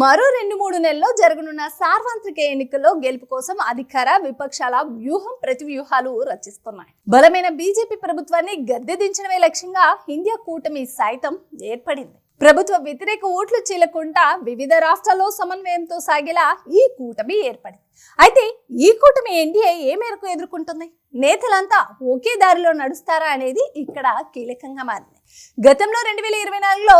మరో రెండు మూడు నెలల్లో జరగనున్న సార్వత్రిక ఎన్నికల్లో గెలుపు కోసం అధికార విపక్షాల వ్యూహం ప్రతి వ్యూహాలు రచిస్తున్నాయి. బలమైన బీజేపీ ప్రభుత్వాన్ని గద్దె దించడమే లక్ష్యంగా ఇండియా కూటమి సైతం ఏర్పడింది. ప్రభుత్వ వ్యతిరేక ఓట్లు చీలకుండా వివిధ రాష్ట్రాల్లో సమన్వయంతో సాగేలా ఈ కూటమి ఏర్పడింది. అయితే ఈ కూటమి ఎన్డీఏ ఏ మేరకు ఎదుర్కొంటుంది? నేతలంతా ఒకే దారిలో నడుస్తారా అనేది ఇక్కడ కీలకంగా మారింది. గతంలో రెండు వేల ఇరవై నాలుగులో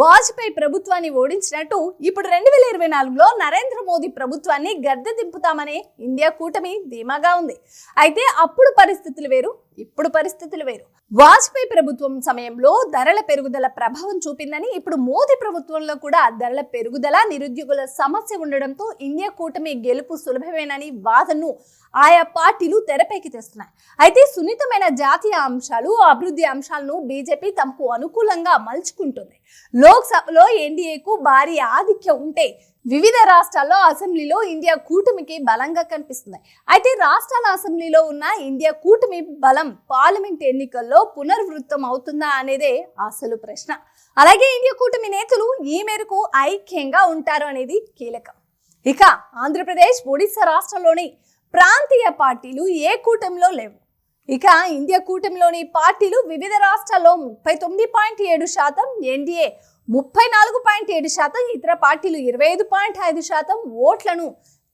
వాజ్పేయి ప్రభుత్వాన్ని ఓడించినట్టు ఇప్పుడు రెండు వేల ఇరవై నాలుగులో నరేంద్ర మోదీ ప్రభుత్వాన్ని గద్దె దింపుతామనే ఇండియా కూటమి ధీమాగా ఉంది. అయితే అప్పుడు పరిస్థితులు వేరు ఇప్పుడు పరిస్థితులు వేరు. వాజ్పేయి ప్రభుత్వం సమయంలో ధరల పెరుగుదల ప్రభావం చూపిందని ఇప్పుడు మోదీ ప్రభుత్వంలో కూడా ధరల పెరుగుదల నిరుద్యోగుల సమస్య ఉండడంతో ఇండియా కూటమి గెలుపు సులభమేనని వాదనను ఆయా పార్టీలు తెరపైకి తెస్తున్నాయి. అయితే సున్నితమైన జాతీయ అంశాలు అభివృద్ధి అంశాలను బీజేపీ తమకు అనుకూలంగా మలుచుకుంటుంది. లోక్సభలో ఎన్డీఏకు భారీ ఆధిక్యం ఉంటే వివిధ రాష్ట్రాల్లో అసెంబ్లీలో ఇండియా కూటమికి బలంగా కనిపిస్తుంది. అయితే రాష్ట్రాల అసెంబ్లీలో ఉన్న ఇండియా కూటమి బలం పార్లమెంట్ ఎన్నికల్లో పునర్వృత్తం అవుతుందా అనేదే అసలు ప్రశ్న. అలాగే ఇండియా కూటమి నేతలు ఈ మేరకు ఐక్యంగా ఉంటారు అనేది కీలకం. ఇక ఆంధ్రప్రదేశ్ ఒడిశా రాష్ట్రంలోని ప్రాంతీయ పార్టీలు ఏ కూటమిలో లేవు. ఇక ఇండియా కూటమిలోని పార్టీలు వివిధ రాష్ట్రాల్లో ముప్పై తొమ్మిది పాయింట్ ఏడు శాతం ఎన్డీఏ ముప్పై నాలుగు పాయింట్ ఏడు శాతం ఇతర పార్టీలు ఇరవై ఐదు పాయింట్ ఐదు శాతం ఓట్లను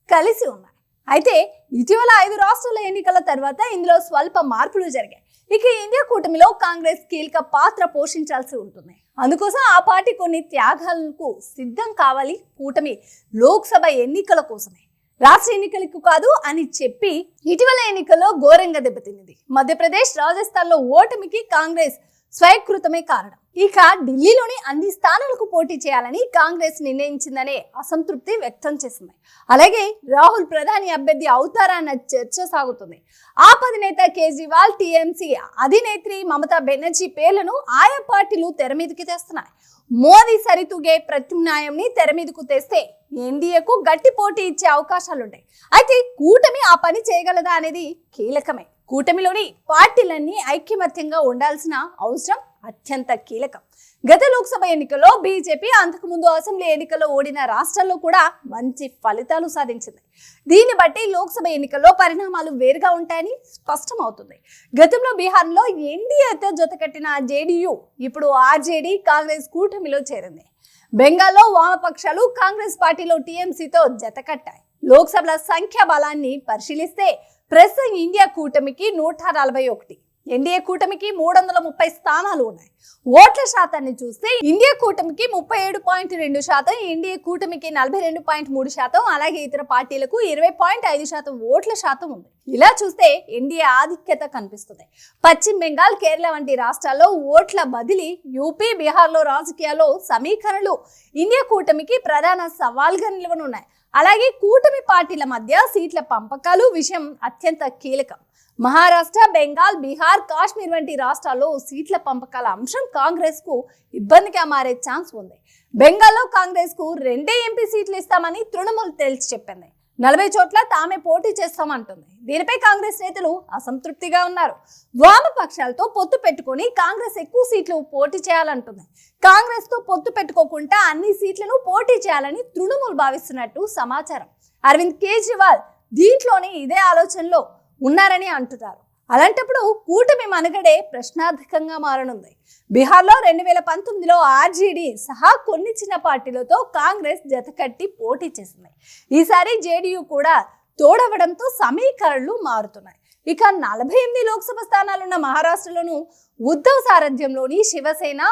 కలిసి ఉన్నాయి. అయితే ఇటీవల ఐదు రాష్ట్రాల ఎన్నికల తర్వాత ఇందులో స్వల్ప మార్పులు జరిగాయి. ఇక ఇండియా కూటమిలో కాంగ్రెస్ కీలక పాత్ర పోషించాల్సి ఉంటుంది. అందుకోసం ఆ పార్టీ కొన్ని త్యాగాలకు సిద్ధం కావాలి కూటమి లోక్సభ ఎన్నికల కోసమే. రాష్ట్ర ఎన్నికలకు కాదు అని చెప్పి ఇటీవల ఎన్నికల్లో ఘోరంగా దెబ్బతిన్నది. మధ్యప్రదేశ్ రాజస్థాన్లో ఓటమికి కాంగ్రెస్ స్వయకృతమే కారణం. ఇక ఢిల్లీలోని అన్ని స్థానాలకు పోటీ చేయాలని కాంగ్రెస్ నిర్ణయించిందనే అసంతృప్తి వ్యక్తం చేసింది. అలాగే రాహుల్ ప్రధాని అభ్యర్థి అవుతారా అన్న చర్చ సాగుతుంది. ఆప్ అధినేత కేజ్రీవాల్ టీఎంసీ అధినేత్రి మమతా బెనర్జీ పేర్లను ఆయా పార్టీలు తెర మీదకి తెస్తున్నాయి. మోదీ సరితూగే ప్రత్యామ్నాయంని తెర మీదకు తెస్తే ఎన్డీఏకు గట్టి పోటీ ఇచ్చే అవకాశాలుంటాయి అయితే కూటమి ఆ పని చేయగలదా అనేది కీలకమే. కూటమిలోని పార్టీలన్నీ ఐక్యమత్యంగా ఉండాల్సిన అవసరం అత్యంత కీలకం. గత లోక్సభ ఎన్నికల్లో బీజేపీ అంతకుముందు అసెంబ్లీ ఎన్నికల్లో ఓడిన రాష్ట్రాల్లో కూడా మంచి ఫలితాలు సాధించింది. దీన్ని బట్టి లోక్సభ ఎన్నికల్లో పరిణామాలు వేరుగా ఉంటాయని స్పష్టమవుతుంది. గతంలో బీహార్లో ఎన్డీఏతో జతకట్టిన జేడీయూ ఇప్పుడు ఆర్జేడీ కాంగ్రెస్ కూటమిలో చేరింది. బెంగాల్లో వామపక్షాలు కాంగ్రెస్ పార్టీలో టీఎంసీతో జతకట్టాయి. లోక్సభల సంఖ్యాబలాన్ని పరిశీలిస్తే ప్రస్తుతం ఇండియా కూటమికి నూట నలభై ఒకటి ఎన్డీఏ కూటమికి మూడు వందల ముప్పై స్థానాలు ఉన్నాయి. ఓట్ల శాతాన్ని చూస్తే ఇండియా కూటమికి ముప్పై ఏడు పాయింట్ రెండు శాతం ఎన్డీఏ కూటమికి నలభై రెండు పాయింట్ మూడు శాతం అలాగే ఇతర పార్టీలకు ఇరవై పాయింట్ ఐదు శాతం ఓట్ల శాతం ఉంది. ఇలా చూస్తే ఎన్డీఏ ఆధిక్యత కనిపిస్తుంది. పశ్చిమ బెంగాల్ కేరళ వంటి రాష్ట్రాల్లో ఓట్ల బదిలీ యూపీ బీహార్లో రాజకీయాల్లో సమీకరణలు. ఇండియా కూటమికి ప్రధాన సవాల్గా నిలవనున్నాయి. అలాగే కూటమి పార్టీల మధ్య సీట్ల పంపకాలు విషయం అత్యంత కీలకం. మహారాష్ట్ర బెంగాల్ బీహార్ కాశ్మీర్ వంటి రాష్ట్రాల్లో సీట్ల పంపకాల అంశం కాంగ్రెస్కు ఇబ్బందిగా మారే ఛాన్స్ ఉంది. బెంగాల్లో కాంగ్రెస్కు రెండే ఎంపీ సీట్లు ఇస్తామని తృణమూల్ తేల్చి చెప్పింది. నలభై చోట్ల తామే పోటీ చేస్తామంటుంది. దీనిపై కాంగ్రెస్ నేతలు అసంతృప్తిగా ఉన్నారు. వామపక్షాలతో పొత్తు పెట్టుకొని కాంగ్రెస్ ఎక్కువ సీట్లు పోటీ చేయాలంటుంది. కాంగ్రెస్తో పొత్తు పెట్టుకోకుండా అన్ని సీట్లను పోటీ చేయాలని తృణమూల్ భావిస్తున్నట్టు సమాచారం. అరవింద్ కేజ్రీవాల్ దీంట్లోనే ఇదే ఆలోచనలో ఉన్నారని అంటున్నారు. అలాంటప్పుడు కూటమి మనుగడే ప్రశ్నార్థకంగా మారనుంది. బీహార్లో రెండు వేల పంతొమ్మిదిలో ఆర్జేడీ సహా కొన్ని చిన్న పార్టీలతో కాంగ్రెస్ జతకట్టి పోటీ చేసింది. ఈసారి జేడీయూ కూడా తోడవడంతో సమీకరణలు మారుతున్నాయి. ఇక నలభై ఎనిమిది లోక్సభ స్థానాలున్న మహారాష్ట్రలోను ఉద్ధవ్ సారథ్యంలోని శివసేన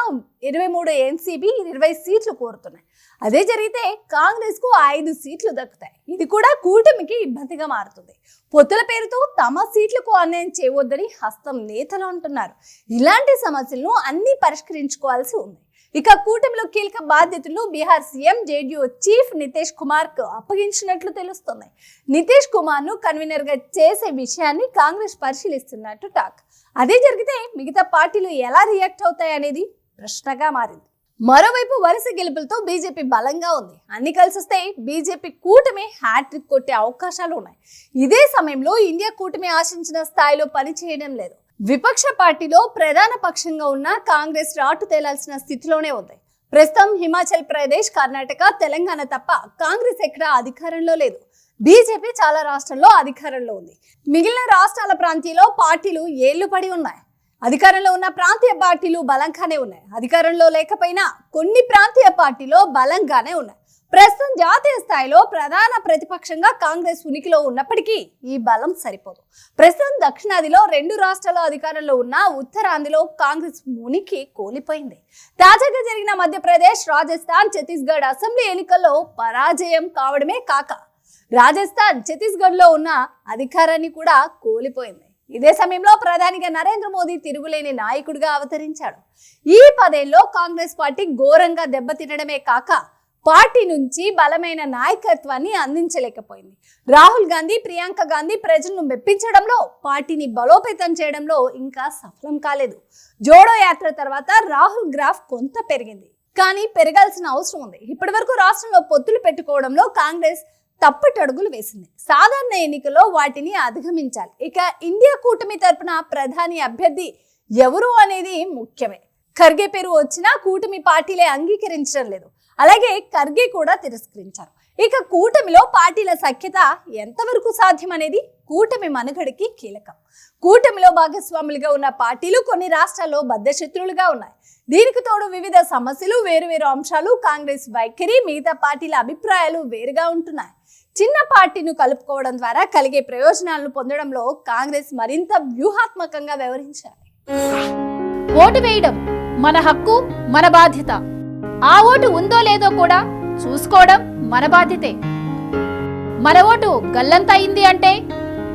ఇరవై మూడు ఎన్సీబీ ఇరవై సీట్లు కోరుతున్నాయి. అదే జరిగితే కాంగ్రెస్కు ఐదు సీట్లు దక్కుతాయి. ఇది కూడా కూటమికి ఇబ్బందిగా మారుతుంది. పొత్తుల పేరుతో తమ సీట్లకు అన్యాయం చేయవద్దని హస్తం నేతలు అంటున్నారు. ఇలాంటి సమస్యలను అన్ని పరిష్కరించుకోవాల్సి ఉంది. ఇక కూటమిలో కీలక బాధ్యతలు Bihar CM JDU chief Nitesh కుమార్కు అప్పగించినట్లు తెలుస్తుంది. నితీష్ కుమార్ను కన్వీనర్గా చేసే విషయాన్ని కాంగ్రెస్ పరిశీలిస్తున్నట్టు టాక్. అదే జరిగితే మిగతా పార్టీలు ఎలా రియాక్ట్ అవుతాయనేది ప్రశ్నగా మారింది. మరోవైపు వరుస గెలుపులతో బీజేపీ బలంగా ఉంది. అన్ని కలిసిస్తే బీజేపీ కూటమి హ్యాట్రిక్ కొట్టే అవకాశాలు ఉన్నాయి. ఇదే సమయంలో ఇండియా కూటమి ఆశించిన స్థాయిలో పనిచేయడం లేదు. విపక్ష పార్టీలో ప్రధాన పక్షంగా ఉన్న కాంగ్రెస్ రాటు తేలాల్సిన స్థితిలోనే ఉంది. ప్రస్తుతం హిమాచల్ ప్రదేశ్ కర్ణాటక తెలంగాణ తప్ప కాంగ్రెస్ ఎక్కడ అధికారంలో లేదు. బీజేపీ చాలా రాష్ట్రాల్లో అధికారంలో ఉంది. మిగిలిన రాష్ట్రాల ప్రాంతీయంలో పార్టీలు ఏళ్ళు పడి ఉన్నాయి. అధికారంలో ఉన్న ప్రాంతీయ పార్టీలు బలంగానే ఉన్నాయి. అధికారంలో లేకపోయినా కొన్ని ప్రాంతీయ పార్టీలో బలంగానే ఉన్నాయి. ప్రస్తుతం జాతీయ స్థాయిలో ప్రధాన ప్రతిపక్షంగా కాంగ్రెస్ ఉనికిలో ఉన్నప్పటికీ ఈ బలం సరిపోదు. ప్రస్తుతం దక్షిణాదిలో రెండు రాష్ట్రాల అధికారంలో ఉన్న ఉత్తరాంధ్రలో కాంగ్రెస్ ఉనికి కోల్పోయింది. తాజాగా జరిగిన మధ్యప్రదేశ్ రాజస్థాన్ ఛత్తీస్గఢ్ అసెంబ్లీ ఎన్నికల్లో పరాజయం కావడమే కాక రాజస్థాన్ ఛత్తీస్గఢ్లో ఉన్న అధికారాన్ని కూడా కోల్పోయింది. ఇదే సమయంలో ప్రధానిగా నరేంద్ర మోదీ తిరుగులేని నాయకుడిగా అవతరించాడు. ఈ పదేల్లో కాంగ్రెస్ పార్టీ ఘోరంగా దెబ్బతినడమే కాక పార్టీ నుంచి బలమైన నాయకత్వాన్ని అందించలేకపోయింది. రాహుల్ గాంధీ ప్రియాంక గాంధీ ప్రజలను మెప్పించడంలో పార్టీని బలోపేతం చేయడంలో ఇంకా సఫలం కాలేదు. జోడో యాత్ర తర్వాత రాహుల్ గ్రాఫ్ కొంత పెరిగింది. కానీ పెరగాల్సిన అవసరం ఉంది. ఇప్పటి వరకు రాష్ట్రంలో పొత్తులు పెట్టుకోవడంలో కాంగ్రెస్ తప్పటడుగులు వేసింది. సాధారణ ఎన్నికల్లో వాటిని అధిగమించాలి. ఇక ఇండియా కూటమి తరపున ప్రధాని అభ్యర్థి ఎవరు అనేది ముఖ్యమే. ఖర్గే పేరు వచ్చినా కూటమి పార్టీలే అంగీకరించడం లేదు. అలాగే ఖర్గే కూడా తిరస్కరించారు. ఇక కూటమిలో పార్టీల సఖ్యత ఎంతవరకు సాధ్యం అనేది కూటమి మనుగడకి కీలకం. కూటమిలో భాగస్వాములుగా ఉన్న పార్టీలు కొన్ని రాష్ట్రాల్లో బద్ధశత్రులుగా ఉన్నాయి. దీనికి తోడు వివిధ సమస్యలు వేరువేరు అంశాలు కాంగ్రెస్ వైఖరి మిగతా పార్టీల అభిప్రాయాలు వేరుగా ఉంటున్నాయి. చిన్న పార్టీను కలుపుకోవడం ద్వారా కలిగే ప్రయోజనాలను పొందడంలో కాంగ్రెస్ మరింత వ్యూహాత్మకంగా వ్యవహరించాలి. ఓటు వేయడం మన హక్కు మన బాధ్యత. ఆ ఓటు ఉందో లేదో కూడా చూసుకోవడం మన బాధ్యతే. మన ఓటు గల్లంతయింది అంటే